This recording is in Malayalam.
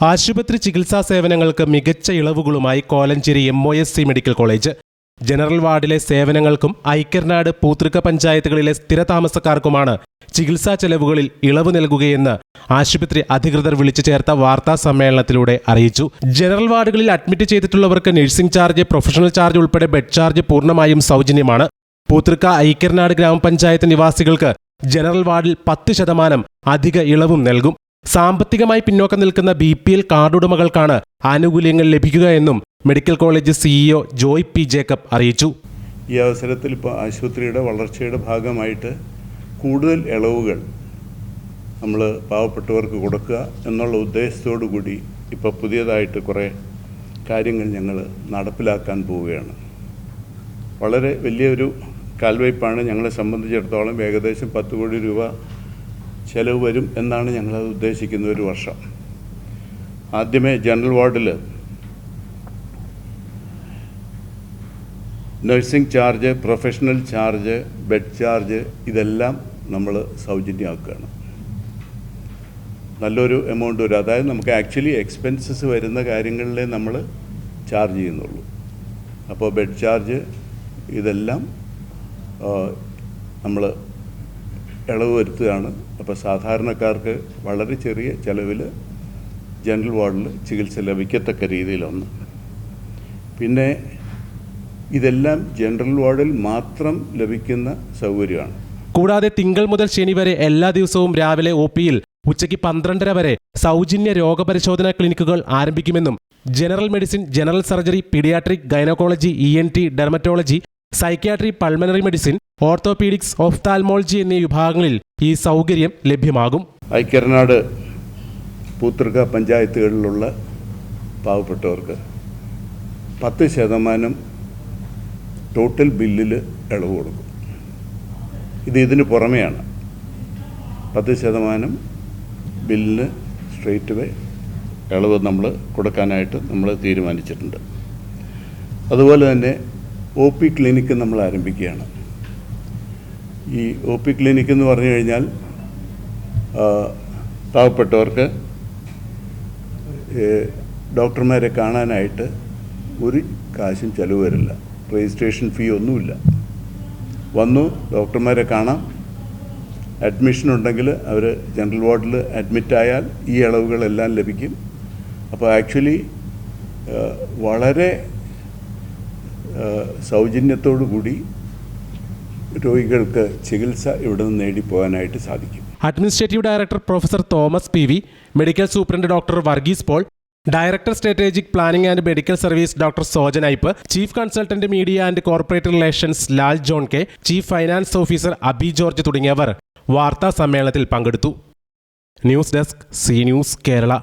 ആശുപത്രി ചികിത്സാ സേവനങ്ങൾക്ക് മികച്ച ഇളവുകളുമായി Kolenchery M O S C medical college general വാർഡിലെ സേവനങ്ങൾക്കും ഐക്യർനാട് പൂത്തൃക്ക പഞ്ചായത്തുകളിലെ സ്ഥിരതാമസക്കാർക്കുമാണ് ചികിത്സാ ചെലവുകളിൽ ഇളവ് നൽകുകയെന്ന് ആശുപത്രി അധികൃതർ വിളിച്ചു ചേർത്ത വാർത്താ സമ്മേളനത്തിലൂടെ അറിയിച്ചു. ജനറൽ വാർഡുകളിൽ അഡ്മിറ്റ് ചെയ്തിട്ടുള്ളവർക്ക് നഴ്സിംഗ് ചാർജ് പ്രൊഫഷണൽ ചാർജ് ഉൾപ്പെടെ ബെഡ് ചാർജ് പൂർണമായും സൗജന്യമാണ്. പൂത്തൃക്ക ഐക്യർനാട് ഗ്രാമപഞ്ചായത്ത് നിവാസികൾക്ക് ജനറൽ വാർഡിൽ പത്ത് ശതമാനം അധിക ഇളവും നൽകും. സാമ്പത്തികമായി പിന്നോക്കം നിൽക്കുന്ന ബി പി എൽ കാർഡുടമകൾക്കാണ് ആനുകൂല്യങ്ങൾ ലഭിക്കുക എന്നും medical college CEO Joy P Jacob അറിയിച്ചു. ഈ അവസരത്തിൽ ഇപ്പോൾ ആശുപത്രിയുടെ വളർച്ചയുടെ ഭാഗമായിട്ട് കൂടുതൽ ഇളവുകൾ നമ്മൾ പാവപ്പെട്ടവർക്ക് കൊടുക്കുക എന്നുള്ള ഉദ്ദേശത്തോടു കൂടി ഇപ്പോൾ പുതിയതായിട്ട് കുറേ കാര്യങ്ങൾ ഞങ്ങൾ നടപ്പിലാക്കാൻ പോവുകയാണ്. വളരെ വലിയൊരു കാൽവയ്പ്പാണ് ഞങ്ങളെ സംബന്ധിച്ചിടത്തോളം ഏകദേശം പത്ത് കോടി രൂപ ചെലവ് വരും എന്നാണ് ഞങ്ങൾ ഉദ്ദേശിക്കുന്ന ഒരു വർഷം. ആദ്യമേ ജനറൽ വാർഡിൽ nursing charge professional charge bed charge ഇതെല്ലാം നമ്മൾ സൗജന്യമാക്കുകയാണ്. നല്ലൊരു എമൗണ്ട് വരും. അതായത് നമുക്ക് ആക്ച്വലി എക്സ്പെൻസസ് വരുന്ന കാര്യങ്ങളിലേ നമ്മൾ ചാർജ് ചെയ്യുന്നുള്ളൂ. അപ്പോൾ ബെഡ് ചാർജ് ഇതെല്ലാം നമ്മൾ ഇളവ് വരുത്തുകയാണ് അപ്പോൾ സാധാരണക്കാർക്ക് വളരെ ചെറിയ ചിലവിൽ ജനറൽ വാർഡിൽ ചികിത്സ ലഭിക്കത്തക്ക രീതിയിലൊന്ന്. പിന്നെ ഇതെല്ലാം ജനറൽ വാർഡിൽ മാത്രം ലഭിക്കുന്ന സൗകര്യമാണ്. കൂടാതെ തിങ്കൾ മുതൽ ശനി വരെ എല്ലാ ദിവസവും രാവിലെ ഒ പിയിൽ ഉച്ചയ്ക്ക് പന്ത്രണ്ടര വരെ സൗജന്യ രോഗപരിശോധനാ ക്ലിനിക്കുകൾ ആരംഭിക്കുമെന്നും general medicine general surgery paediatric gynaecology E N T dermatology psychiatry pulmonary medicine orthopaedics ophthalmology എന്നീ വിഭാഗങ്ങളിൽ ഈ സൗകര്യം ലഭ്യമാകും. ഐക്യർനാട് പൂത്തൃക പഞ്ചായത്തുകളിലുള്ള പാവപ്പെട്ടവർക്ക് പത്ത് ശതമാനം ടോട്ടൽ ബില്ലിൽ ഇളവ് കൊടുക്കും. ഇത് ഇതിന് പുറമെയാണ്. പത്ത് ശതമാനം ബില്ലിന് സ്ട്രേറ്റ് വേ ഇളവ് നമ്മൾ കൊടുക്കാനായിട്ട് നമ്മൾ തീരുമാനിച്ചിട്ടുണ്ട്. അതുപോലെ തന്നെ ഒ പി ക്ലിനിക്ക് നമ്മൾ ആരംഭിക്കുകയാണ്. ഈ ഒ പി ക്ലിനിക്ക് എന്ന് പറഞ്ഞു കഴിഞ്ഞാൽ പാവപ്പെട്ടവർക്ക് ഡോക്ടർമാരെ കാണാനായിട്ട് ഒരു കാശും ചിലവ് വരില്ല. രജിസ്ട്രേഷൻ ഫീ ഒന്നുമില്ല. വന്നു ഡോക്ടർമാരെ കാണാം. അഡ്മിഷൻ ഉണ്ടെങ്കിൽ അവർ ജനറൽ വാർഡിൽ അഡ്മിറ്റായാൽ ഈ ഇളവുകളെല്ലാം ലഭിക്കും. അപ്പോൾ ആക്ച്വലി വളരെ സൗജന്യത്തോടു കൂടി രോഗികൾക്ക് ചികിത്സ ഇവിടെ നിന്ന് നേടിപ്പോകാനായിട്ട് സാധിക്കും. Administrative director professor Thomas P V medical superintendent doctor Varghese Paul director strategic planning and medical service doctor Sojan Ipe chief consultant media and corporate relations Lal John K chief finance officer Abi George തുടങ്ങിയവർ വാർത്താ സമ്മേളനത്തിൽ പങ്കെടുത്തു. News desk C news Kerala.